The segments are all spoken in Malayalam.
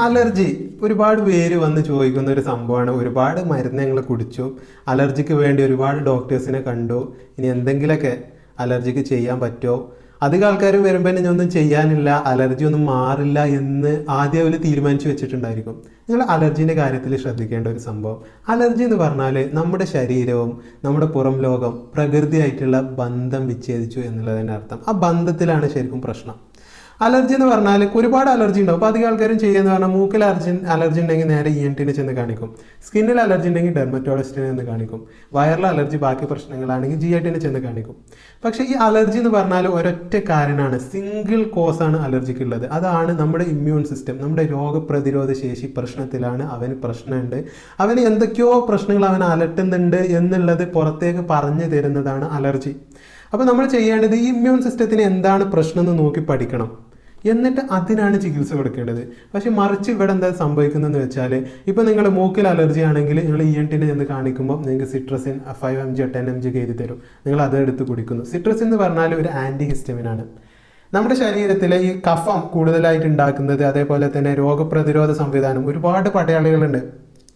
അലർജി. ഒരുപാട് പേര് വന്ന് ചോദിക്കുന്ന ഒരു സംഭവമാണ്. ഒരുപാട് മരുന്ന് ഞങ്ങൾ കുടിച്ചു. അലർജിക്ക് വേണ്ടി ഒരുപാട് ഡോക്ടേഴ്സിനെ കണ്ടു. ഇനി എന്തെങ്കിലുമൊക്കെ അലർജിക്ക് ചെയ്യാൻ പറ്റുമോ? അധികം ആൾക്കാർ വരുമ്പോൾ ഇനി ഒന്നും ചെയ്യാനില്ല. അലർജി ഒന്നും മാറില്ല എന്ന് ആദ്യം അവർ തീരുമാനിച്ചു വെച്ചിട്ടുണ്ടായിരിക്കും. നിങ്ങൾ അലർജീന്റെ കാര്യത്തിൽ ശ്രദ്ധിക്കേണ്ട ഒരു സംഭവം. അലർജി എന്ന് പറഞ്ഞാൽ നമ്മുടെ ശരീരവും നമ്മുടെ പുറം ലോകം പ്രകൃതിയായിട്ടുള്ള ബന്ധം വിച്ഛേദിച്ചു എന്നുള്ളതിന്റെ അർത്ഥം. ആ ബന്ധത്തിലാണ് ശരിക്കും പ്രശ്നം. അലർജി എന്ന് പറഞ്ഞാൽ ഒരുപാട് അലർജി ഉണ്ടാവും. അപ്പോൾ അധികം ആൾക്കാരും ചെയ്യുന്ന പറഞ്ഞാൽ മൂക്കിൽ അലർജി അലർജി ഉണ്ടെങ്കിൽ നേരെ ഇ എൻ ടിനെ ചെന്ന് കാണിക്കും. സ്കിന്നിൽ അലർജി ഉണ്ടെങ്കിൽ ഡെർമറ്റോളജിസ്റ്റിനെ ചെന്ന് കാണിക്കും. വയറിൽ അലർജി ബാക്കി പ്രശ്നങ്ങളാണെങ്കിൽ ജി ഐ ടിനെ ചെന്ന് കാണിക്കും. പക്ഷേ ഈ അലർജി എന്ന് പറഞ്ഞാൽ ഒരൊറ്റ കാരണമാണ് സിംഗിൾ കോസ് ആണ് അലർജിക്ക് ഉള്ളത്. അതാണ് നമ്മുടെ ഇമ്മ്യൂൺ സിസ്റ്റം നമ്മുടെ രോഗപ്രതിരോധ ശേഷി പ്രശ്നത്തിലാണ് അവന് പ്രശ്നമുണ്ട്. അവന് എന്തൊക്കെയോ പ്രശ്നങ്ങൾ അവൻ അലട്ടുന്നുണ്ട് എന്നുള്ളത് പുറത്തേക്ക് പറഞ്ഞു തരുന്നതാണ് അലർജി അപ്പോൾ നമ്മൾ ചെയ്യേണ്ടത് ഈ ഇമ്മ്യൂൺ സിസ്റ്റത്തിന് എന്താണ് പ്രശ്നം എന്ന് നോക്കി പഠിക്കണം. എന്നിട്ട് അതിനാണ് ചികിത്സ കൊടുക്കേണ്ടത്. പക്ഷെ മറിച്ച് ഇവിടെ എന്താ സംഭവിക്കുന്നതെന്ന് വെച്ചാൽ ഇപ്പോൾ നിങ്ങൾ മൂക്കിൽ അലർജി ആണെങ്കിൽ നിങ്ങൾ ഇ എൻ ടിനെ ചെന്ന് കാണിക്കുമ്പോൾ നിങ്ങൾക്ക് cetirizine five M G ten M G എഴുതി തരും. നിങ്ങൾ അതെടുത്ത് കുടിക്കുന്നു. സിട്രസിൻ എന്ന് പറഞ്ഞാൽ ഒരു ആന്റി ഹിസ്റ്റമിനാണ് നമ്മുടെ ശരീരത്തിലെ ഈ കഫം കൂടുതലായിട്ട് ഉണ്ടാക്കുന്നത് അതേപോലെ തന്നെ രോഗപ്രതിരോധ സംവിധാനം ഒരുപാട് പടയാളികളുണ്ട്.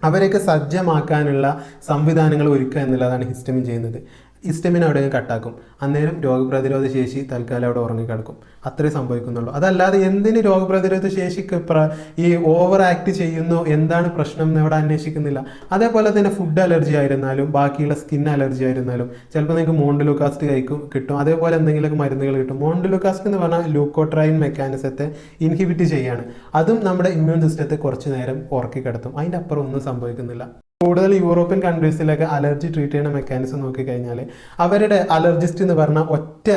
അവരെയൊക്കെ സജ്ജമാക്കാനുള്ള സംവിധാനങ്ങൾ ഒരുക്കുക എന്നുള്ളതാണ് ഹിസ്റ്റമിൻ ചെയ്യുന്നത്. ഹിസ്റ്റമിൻ അവിടെ കട്ടാക്കും. അന്നേരം രോഗപ്രതിരോധ ശേഷി തൽക്കാലം അവിടെ ഉറങ്ങിക്കിടക്കും. അത്രേ സംഭവിക്കുന്നുള്ളൂ. അതല്ലാതെ എന്തിന് രോഗപ്രതിരോധ ശേഷിക്ക് ഈ ഓവർ ആക്ട് ചെയ്യുന്നു? എന്താണ് പ്രശ്നം എന്ന് അവിടെ അന്വേഷിക്കുന്നില്ല. അതേപോലെ തന്നെ ഫുഡ് അലർജി ആയിരുന്നാലും ബാക്കിയുള്ള സ്കിൻ അലർജി ആയിരുന്നാലും ചിലപ്പോൾ നിങ്ങൾക്ക് മോണ്ടിലുക്കാസ്റ്റ് കഴിക്കും കിട്ടും. അതേപോലെ എന്തെങ്കിലുമൊക്കെ മരുന്നുകൾ കിട്ടും. മോണ്ടിലുക്കാസ്റ്റ് എന്ന് പറഞ്ഞാൽ ലൂക്കോട്രൈൻ മെക്കാനിസത്തെ ഇൻഹിബിറ്റ് ചെയ്യാണ്. അതും നമ്മുടെ ഇമ്മ്യൂൺ സിസ്റ്റത്തെ കുറച്ച് നേരം ഉറക്കി കിടത്തും അതിന്റെ അപ്പുറം ഒന്നും സംഭവിക്കുന്നില്ല. കൂടുതൽ യൂറോപ്യൻ കൺട്രീസിലൊക്കെ അലർജി ട്രീറ്റ് ചെയ്യുന്ന മെക്കാനിസം നോക്കിക്കഴിഞ്ഞാൽ അവരുടെ അലർജിസ്റ്റ് എന്ന് പറഞ്ഞാൽ ഒറ്റ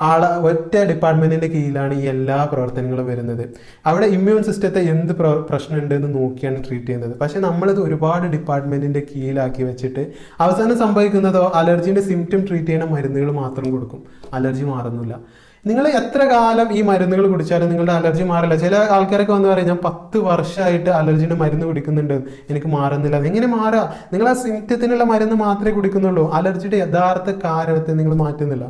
ആള ഒറ്റ ഡിപ്പാർട്ട്മെന്റിന്റെ കീഴിലാണ് ഈ എല്ലാ പ്രവർത്തനങ്ങളും വരുന്നത്. അവിടെ ഇമ്മ്യൂൺ സിസ്റ്റത്തെ എന്ത് പ്ര- പ്രശ്നമുണ്ട് എന്ന് നോക്കിയാണ് ട്രീറ്റ് ചെയ്യുന്നത്. പക്ഷെ നമ്മളിത് ഒരുപാട് ഡിപ്പാർട്ട്മെന്റിന്റെ കീഴിലാക്കി വെച്ചിട്ട് അവസാനം സംഭവിക്കുന്നതോ അലർജിന്റെ സിംറ്റം ട്രീറ്റ് ചെയ്യുന്ന മരുന്നുകൾ മാത്രം കൊടുക്കും. അലർജി മാറുന്നില്ല. നിങ്ങൾ എത്ര കാലം ഈ മരുന്നുകൾ കുടിച്ചാലും നിങ്ങളുടെ അലർജി മാറില്ല. ചില ആൾക്കാരൊക്കെ വന്ന് പറയും ഞാൻ പത്ത് വർഷമായിട്ട് അലർജിയുടെ മരുന്ന് കുടിക്കുന്നുണ്ട്. എനിക്ക് മാറുന്നില്ല. എങ്ങനെ മാറുക നിങ്ങൾ ആ സിംറ്റത്തിനുള്ള മരുന്ന് മാത്രമേ കുടിക്കുന്നുള്ളൂ. അലർജിയുടെ യഥാർത്ഥ കാരണത്തെ നിങ്ങൾ മാറ്റുന്നില്ല.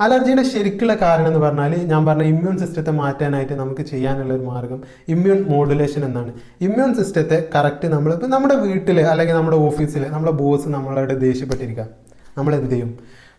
അലർജിയുടെ ശരിക്കുള്ള കാരണം എന്ന് പറഞ്ഞാൽ ഞാൻ പറഞ്ഞ ഇമ്മ്യൂൺ സിസ്റ്റത്തെ മാറ്റാനായിട്ട് നമുക്ക് ചെയ്യാനുള്ള ഒരു മാർഗം ഇമ്മ്യൂൺ മോഡുലേഷൻ എന്നാണ്. ഇമ്മ്യൂൺ സിസ്റ്റത്തെ കറക്റ്റ് നമ്മൾ ഇപ്പം നമ്മുടെ വീട്ടിൽ അല്ലെങ്കിൽ നമ്മുടെ ഓഫീസിൽ നമ്മുടെ ബോസ് നമ്മളോട് ദേഷ്യപ്പെട്ടിരിക്കുക. നമ്മൾ എന്ത് ചെയ്യും?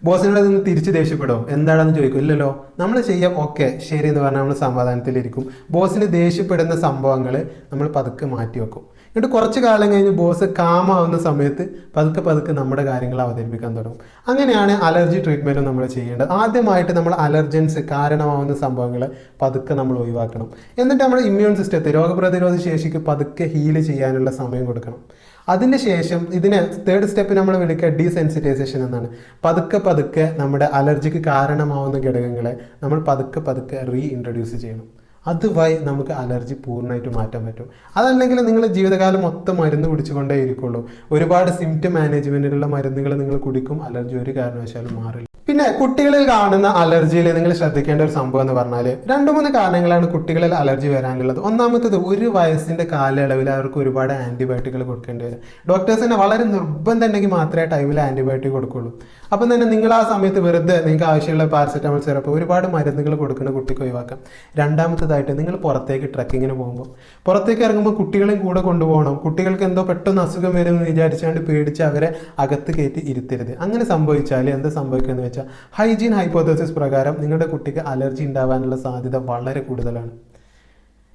ബോസിനോട് നിന്ന് തിരിച്ച് ദേഷ്യപ്പെടും? എന്താണെന്ന് ചോദിക്കും. ഇല്ലല്ലോ. നമ്മൾ ചെയ്യാം. ഓക്കെ. ശരി എന്ന് പറഞ്ഞാൽ നമ്മൾ സമാധാനത്തിലിരിക്കും. ബോസിന് ദേഷ്യപ്പെടുന്ന സംഭവങ്ങൾ നമ്മൾ പതുക്കെ മാറ്റി വെക്കും. എന്നിട്ട് കുറച്ച് കാലം കഴിഞ്ഞ് ബോസ് കാമാവുന്ന സമയത്ത് പതുക്കെ പതുക്കെ നമ്മുടെ കാര്യങ്ങൾ അവതരിപ്പിക്കാൻ തുടങ്ങും. അങ്ങനെയാണ് അലർജി ട്രീറ്റ്മെന്റ് നമ്മൾ ചെയ്യേണ്ടത്. ആദ്യമായിട്ട് നമ്മൾ അലർജൻസ് കാരണമാവുന്ന സംഭവങ്ങൾ പതുക്കെ നമ്മൾ ഒഴിവാക്കണം. എന്നിട്ട് നമ്മുടെ ഇമ്മ്യൂൺ സിസ്റ്റത്തെ രോഗപ്രതിരോധ ശേഷിക്ക് പതുക്കെ ഹീൽ ചെയ്യാനുള്ള സമയം കൊടുക്കണം. അതിന് ശേഷം ഇതിനെ തേർഡ് സ്റ്റെപ്പ് നമ്മൾ വിളിക്കുക ഡീസെൻസിറ്റൈസേഷൻ എന്നാണ്. പതുക്കെ പതുക്കെ നമ്മുടെ അലർജിക്ക് കാരണമാവുന്ന ഘടകങ്ങളെ നമ്മൾ പതുക്കെ പതുക്കെ റീ ഇൻട്രൊഡ്യൂസ് ചെയ്യണം. അതുവഴി നമുക്ക് അലർജി പൂർണമായിട്ട് മാറ്റാൻ പറ്റും. അതല്ലെങ്കിൽ നിങ്ങൾ ജീവിതകാലം മൊത്തം മരുന്ന് കുടിച്ചുകൊണ്ടേ ഇരിക്കുള്ളൂ ഒരുപാട് സിംറ്റം മാനേജ്മെന്റിലുള്ള മരുന്നുകൾ നിങ്ങൾ കുടിക്കും. അലർജി ഒരു കാരണവശാലും മാറില്ല. പിന്നെ കുട്ടികളിൽ കാണുന്ന അലർജിയിൽ നിങ്ങൾ ശ്രദ്ധിക്കേണ്ട ഒരു സംഭവം എന്ന് പറഞ്ഞാൽ രണ്ട് മൂന്ന് കാരണങ്ങളാണ് കുട്ടികളിൽ അലർജി വരാനുള്ളത്. ഒന്നാമത്തത് ഒരു വയസ്സിന്റെ കാലയളവിൽ അവർക്ക് ഒരുപാട് ആന്റിബയോട്ടിക്കുകൾ കൊടുക്കേണ്ടി വരും. ഡോക്ടേഴ്സിനെ വളരെ നിർബന്ധം ഉണ്ടെങ്കിൽ മാത്രമേ ടൈമിൽ ആന്റിബയോട്ടിക് കൊടുക്കുള്ളൂ. അപ്പം തന്നെ നിങ്ങൾ ആ സമയത്ത് വെറുതെ നിങ്ങൾക്ക് ആവശ്യമുള്ള പാരസെറ്റമോൾ സിറപ്പ് ഒരുപാട് മരുന്നുകൾ കൊടുക്കുന്ന കുട്ടിക്ക് ഒഴിവാക്കാം. രണ്ടാമത്തതായിട്ട് നിങ്ങൾ പുറത്തേക്ക് ട്രക്കിങ്ങിന് പോകുമ്പോൾ. പുറത്തേക്ക് ഇറങ്ങുമ്പോൾ കുട്ടികളെയും കൂടെ കൊണ്ടുപോകണം. കുട്ടികൾക്ക് എന്തോ പെട്ടെന്ന് അസുഖം വരുമെന്ന് വിചാരിച്ചാണ്ട് പേടിച്ച് അവരെ അകത്ത് കയറ്റി ഇരുത്തരുത്. അങ്ങനെ സംഭവിച്ചാൽ എന്ത് സംഭവിക്കുമെന്ന് വെച്ചാൽ ഹൈജീൻ ഹൈപ്പോത്തസിസ് പ്രകാരം നിങ്ങളുടെ കുട്ടിക്ക് അലർജി ഉണ്ടാവാനുള്ള സാധ്യത വളരെ കൂടുതലാണ്.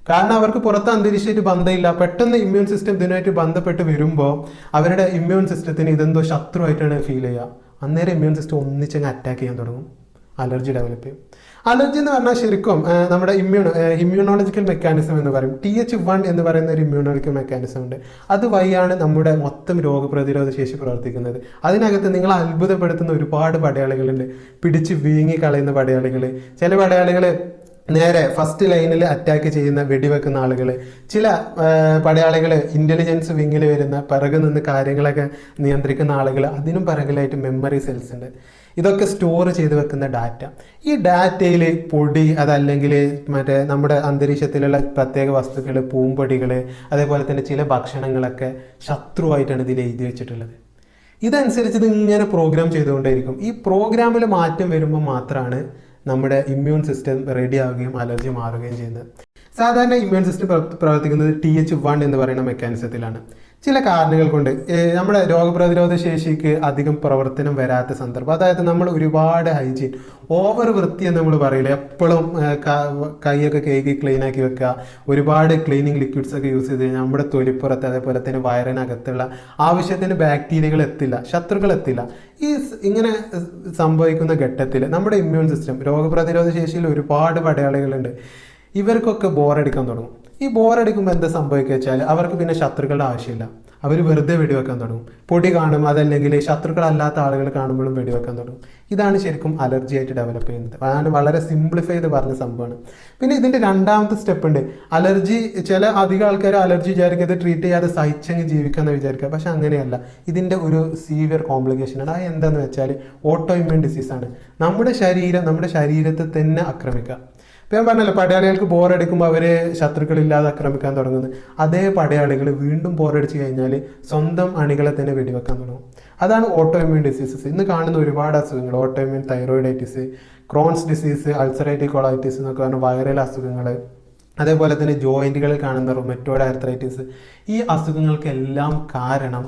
കാരണം അവർക്ക് പുറത്ത് അന്തരീക്ഷമായിട്ട് ബന്ധമില്ല. പെട്ടെന്ന് ഇമ്മ്യൂൺ സിസ്റ്റം ഇതിനായിട്ട് ബന്ധപ്പെട്ട് വരുമ്പോൾ അവരുടെ ഇമ്മ്യൂൺ സിസ്റ്റത്തിന് ഇതെന്തോ ശത്രുവായിട്ടാണ് ഫീൽ ചെയ്യുക. അന്നേരം ഇമ്മ്യൂൺ സിസ്റ്റം ഒന്നിച്ചങ്ങ് അറ്റാക്ക് ചെയ്യാൻ തുടങ്ങും. അലർജി ഡെവലപ്പ് ചെയ്യും അലർജി എന്ന് പറഞ്ഞാൽ ശരിക്കും നമ്മുടെ ഇമ്മ്യൂൺ ഇമ്മ്യൂണോളജിക്കൽ മെക്കാനിസം എന്ന് പറയും. ടി എച്ച് വൺ എന്ന് പറയുന്ന ഒരു ഇമ്മ്യൂണോളജിക്കൽ മെക്കാനിസം ഉണ്ട്. അത് വഴിയാണ് നമ്മുടെ മൊത്തം രോഗപ്രതിരോധ ശേഷി പ്രവർത്തിക്കുന്നത്. അതിനകത്ത് നിങ്ങൾ അത്ഭുതപ്പെടുത്തുന്ന ഒരുപാട് പടയാളികളുണ്ട്. പിടിച്ച് വീങ്ങി കളയുന്ന പടയാളികൾ ചില പടയാളികൾ നേരെ ഫസ്റ്റ് ലൈനിൽ അറ്റാക്ക് ചെയ്യുന്ന വെടിവെക്കുന്ന ആളുകൾ ചില പടയാളികൾ ഇന്റലിജൻസ് വിങ്ങിൽ വരുന്ന പിറകു നിന്ന് കാര്യങ്ങളൊക്കെ നിയന്ത്രിക്കുന്ന ആളുകൾ അതിനും പിറകിലായിട്ട് മെമ്മറി സെൽസ് ഉണ്ട്. ഇതൊക്കെ സ്റ്റോർ ചെയ്ത് വെക്കുന്ന ഡാറ്റ ഈ ഡാറ്റയിൽ പൊടി അതല്ലെങ്കിൽ മറ്റേ നമ്മുടെ അന്തരീക്ഷത്തിലുള്ള പ്രത്യേക വസ്തുക്കൾ പൂമ്പൊടികൾ അതേപോലെ തന്നെ ചില ഭക്ഷണങ്ങളൊക്കെ ശത്രുവായിട്ടാണ് ഇതിൽ എഴുതി വെച്ചിട്ടുള്ളത്. ഇതനുസരിച്ച് ഇത് ഇങ്ങനെ പ്രോഗ്രാം ചെയ്തുകൊണ്ടേയിരിക്കും. ഈ പ്രോഗ്രാമിൽ മാറ്റം വരുമ്പോൾ മാത്രമാണ് നമ്മുടെ ഇമ്മ്യൂൺ സിസ്റ്റം റെഡി ആവുകയും അലർജി മാറുകയും ചെയ്യുന്നത്. സാധാരണ ഇമ്മ്യൂൺ സിസ്റ്റം പ്രവർത്തിക്കുന്നത് ടി എച്ച് വൺ എന്ന് പറയുന്ന മെക്കാനിസത്തിലാണ് ചില കാരണങ്ങൾ കൊണ്ട് നമ്മുടെ രോഗപ്രതിരോധ ശേഷിക്ക് അധികം പ്രവർത്തനം വരാത്ത സന്ദർഭം. അതായത് നമ്മൾ ഒരുപാട് ഹൈജീൻ ഓവർ വൃത്തി എന്ന് നമ്മൾ പറയില്ല. എപ്പോഴും കൈയൊക്കെ കേക്ക് ക്ലീൻ ആക്കി വെക്കുക. ഒരുപാട് ക്ലീനിങ് ലിക്വിഡ്സ് ഒക്കെ യൂസ് ചെയ്ത് കഴിഞ്ഞാൽ നമ്മുടെ തൊലിപ്പുറത്ത് അതേപോലെ തന്നെ വയറിനകത്തുള്ള ആവശ്യത്തിന് ബാക്ടീരിയകൾ എത്തില്ല ശത്രുക്കൾ എത്തില്ല. ഈ ഇങ്ങനെ സംഭവിക്കുന്ന ഘട്ടത്തിൽ നമ്മുടെ ഇമ്മ്യൂൺ സിസ്റ്റം രോഗപ്രതിരോധ ശേഷിയിൽ ഒരുപാട് പടയാളികളുണ്ട്. ഇവർക്കൊക്കെ ബോറടിക്കാൻ തുടങ്ങും. ഈ ബോറടിക്കുമ്പോൾ എന്താ സംഭവിക്കുക വെച്ചാൽ അവർക്ക് പിന്നെ ശത്രുക്കളുടെ ആവശ്യമില്ല. അവർ വെറുതെ വെടിവെക്കാൻ തുടങ്ങും. പൊടി കാണും അതല്ലെങ്കിൽ ശത്രുക്കളല്ലാത്ത ആളുകൾ കാണുമ്പോഴും വെടിവെക്കാൻ തുടങ്ങും. ഇതാണ് ശരിക്കും അലർജി ആയിട്ട് ഡെവലപ്പ് ചെയ്യുന്നത്. അതാണ് വളരെ സിംപ്ലിഫൈ ചെയ്ത് പറഞ്ഞ സംഭവമാണ്. പിന്നെ ഇതിന്റെ രണ്ടാമത്തെ സ്റ്റെപ്പ് ഉണ്ട്. അലർജി ചില അധികം ആൾക്കാർ അലർജി വിചാരിക്കുക ഇത് ട്രീറ്റ് ചെയ്യാതെ സഹിച്ചങ്ങ് ജീവിക്കാമെന്ന് വിചാരിക്കുക. പക്ഷെ അങ്ങനെയല്ല. ഇതിന്റെ ഒരു സീവിയർ കോംപ്ലിക്കേഷൻ ആണ്. അത് എന്താണെന്ന് വെച്ചാൽ ഓട്ടോ ഇമ്മ്യൂൺ ഡിസീസാണ് നമ്മുടെ ശരീരം നമ്മുടെ ശരീരത്തെ തന്നെ ആക്രമിക്കുക. ഇപ്പം ഞാൻ പറഞ്ഞല്ലോ പടയാളികൾക്ക് ബോറടിക്കുമ്പോൾ അവരെ ശത്രുക്കളില്ലാതെ ആക്രമിക്കാൻ തുടങ്ങുന്നത്. അതേ പടയാളികൾ വീണ്ടും ബോറടിച്ച് കഴിഞ്ഞാൽ സ്വന്തം അണികളെ തന്നെ വെടിവെക്കാൻ തുടങ്ങും. അതാണ് ഓട്ടോ ഇമ്മ്യൂൺ ഡിസീസസ് ഇന്ന് കാണുന്ന ഒരുപാട് അസുഖങ്ങൾ auto immune thyroiditis Crohn's disease ulcerative colitis എന്നൊക്കെ പറഞ്ഞ വൈറൽ അസുഖങ്ങൾ അതേപോലെ തന്നെ ജോയിന്റുകളിൽ കാണുന്ന റൊമറ്റോഡ് ആർത്രൈറ്റിസ് ഈ അസുഖങ്ങൾക്കെല്ലാം കാരണം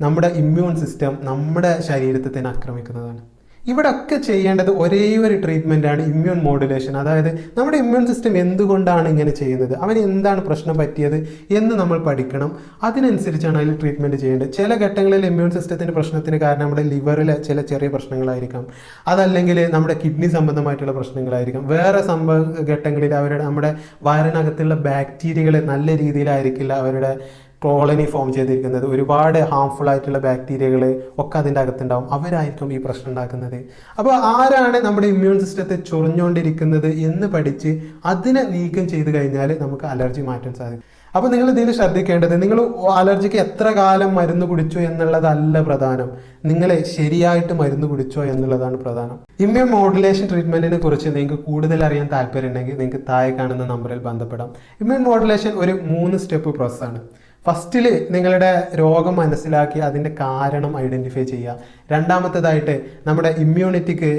നമ്മുടെ ഇമ്മ്യൂൺ സിസ്റ്റം നമ്മുടെ ശരീരത്തെ തന്നെ ആക്രമിക്കുന്നതാണ്. ഇവിടെ ഒക്കെ ചെയ്യേണ്ടത് ഒരേ ഒരു ട്രീറ്റ്മെന്റ് ആണ് ഇമ്മ്യൂൺ മോഡുലേഷൻ അതായത് നമ്മുടെ ഇമ്മ്യൂൺ സിസ്റ്റം എന്തുകൊണ്ടാണ് ഇങ്ങനെ ചെയ്യുന്നത്? അവന് എന്താണ് പ്രശ്നം പറ്റിയത് എന്ന് നമ്മൾ പഠിക്കണം. അതിനനുസരിച്ചാണ് അതിൽ ട്രീറ്റ്മെന്റ് ചെയ്യേണ്ടത്. ചില ഘട്ടങ്ങളിൽ ഇമ്മ്യൂൺ സിസ്റ്റത്തിന്റെ പ്രശ്നത്തിന് കാരണം നമ്മുടെ ലിവറിലെ ചില ചെറിയ പ്രശ്നങ്ങളായിരിക്കാം. അതല്ലെങ്കിൽ നമ്മുടെ കിഡ്നി സംബന്ധമായിട്ടുള്ള പ്രശ്നങ്ങളായിരിക്കാം. വേറെ സംഭവ ഘട്ടങ്ങളിൽ അവരുടെ നമ്മുടെ വയറിനകത്തുള്ള ബാക്ടീരിയകളെ നല്ല രീതിയിലായിരിക്കില്ല അവരുടെ കോളനി ഫോം ചെയ്തിരിക്കുന്നത്. ഒരുപാട് ഹാംഫുൾ ആയിട്ടുള്ള ബാക്ടീരിയകൾ ഒക്കെ അതിന്റെ അകത്തുണ്ടാവും. അവരായിരിക്കും ഈ പ്രശ്നം ഉണ്ടാക്കുന്നത്. അപ്പോൾ ആരാണ് നമ്മുടെ ഇമ്മ്യൂൺ സിസ്റ്റത്തെ ചൊറിഞ്ഞുകൊണ്ടിരിക്കുന്നത് എന്ന് പഠിച്ച് അതിനെ നീക്കം ചെയ്ത് കഴിഞ്ഞാൽ നമുക്ക് അലർജി മാറ്റാൻ സാധിക്കും. അപ്പോൾ നിങ്ങൾ ഇതിൽ ശ്രദ്ധിക്കേണ്ടത് നിങ്ങൾ അലർജിക്ക് എത്ര കാലം മരുന്ന് കുടിച്ചു എന്നുള്ളതല്ല പ്രധാനം. നിങ്ങളെ ശരിയായിട്ട് മരുന്ന് കുടിച്ചോ എന്നുള്ളതാണ് പ്രധാനം. ഇമ്മ്യൂൺ മോഡുലേഷൻ ട്രീറ്റ്മെന്റിനെ കുറിച്ച് നിങ്ങൾക്ക് കൂടുതൽ അറിയാൻ താല്പര്യം ഉണ്ടെങ്കിൽ നിങ്ങൾക്ക് താഴെ കാണുന്ന നമ്പറിൽ ബന്ധപ്പെടാം. ഇമ്മ്യൂൺ മോഡുലേഷൻ ഒരു മൂന്ന് സ്റ്റെപ്പ് പ്രോസസ്സാണ് ഫസ്റ്റിൽ നിങ്ങളുടെ രോഗം മനസ്സിലാക്കി അതിന്റെ കാരണം ഐഡന്റിഫൈ ചെയ്യുക. രണ്ടാമത്തേതായിട്ട് നമ്മുടെ ഇമ്മ്യൂണിറ്റിക്ക്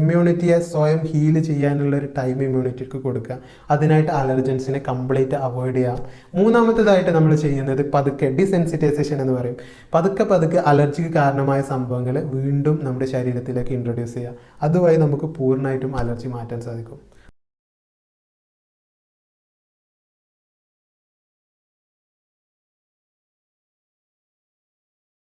ഇമ്മ്യൂണിറ്റിയെ സ്വയം ഹീൽ ചെയ്യാനുള്ള ഒരു ടൈം ഇമ്മ്യൂണിറ്റിക്ക് കൊടുക്കുക. അതിനായിട്ട് അലർജൻസിനെ കംപ്ലീറ്റ് അവോയ്ഡ് ചെയ്യാം മൂന്നാമത്തേതായിട്ട് നമ്മൾ ചെയ്യുന്നത് പതുക്കെ ഡിസെൻസിറ്റൈസേഷൻ എന്ന് പറയും. പതുക്കെ പതുക്കെ അലർജിക്ക് കാരണമായ സംഭവങ്ങൾ വീണ്ടും നമ്മുടെ ശരീരത്തിലേക്ക് ഇൻട്രൊഡ്യൂസ് ചെയ്യുക. അതുവഴി നമുക്ക് പൂർണമായിട്ടും അലർജി മാറ്റാൻ സാധിക്കും.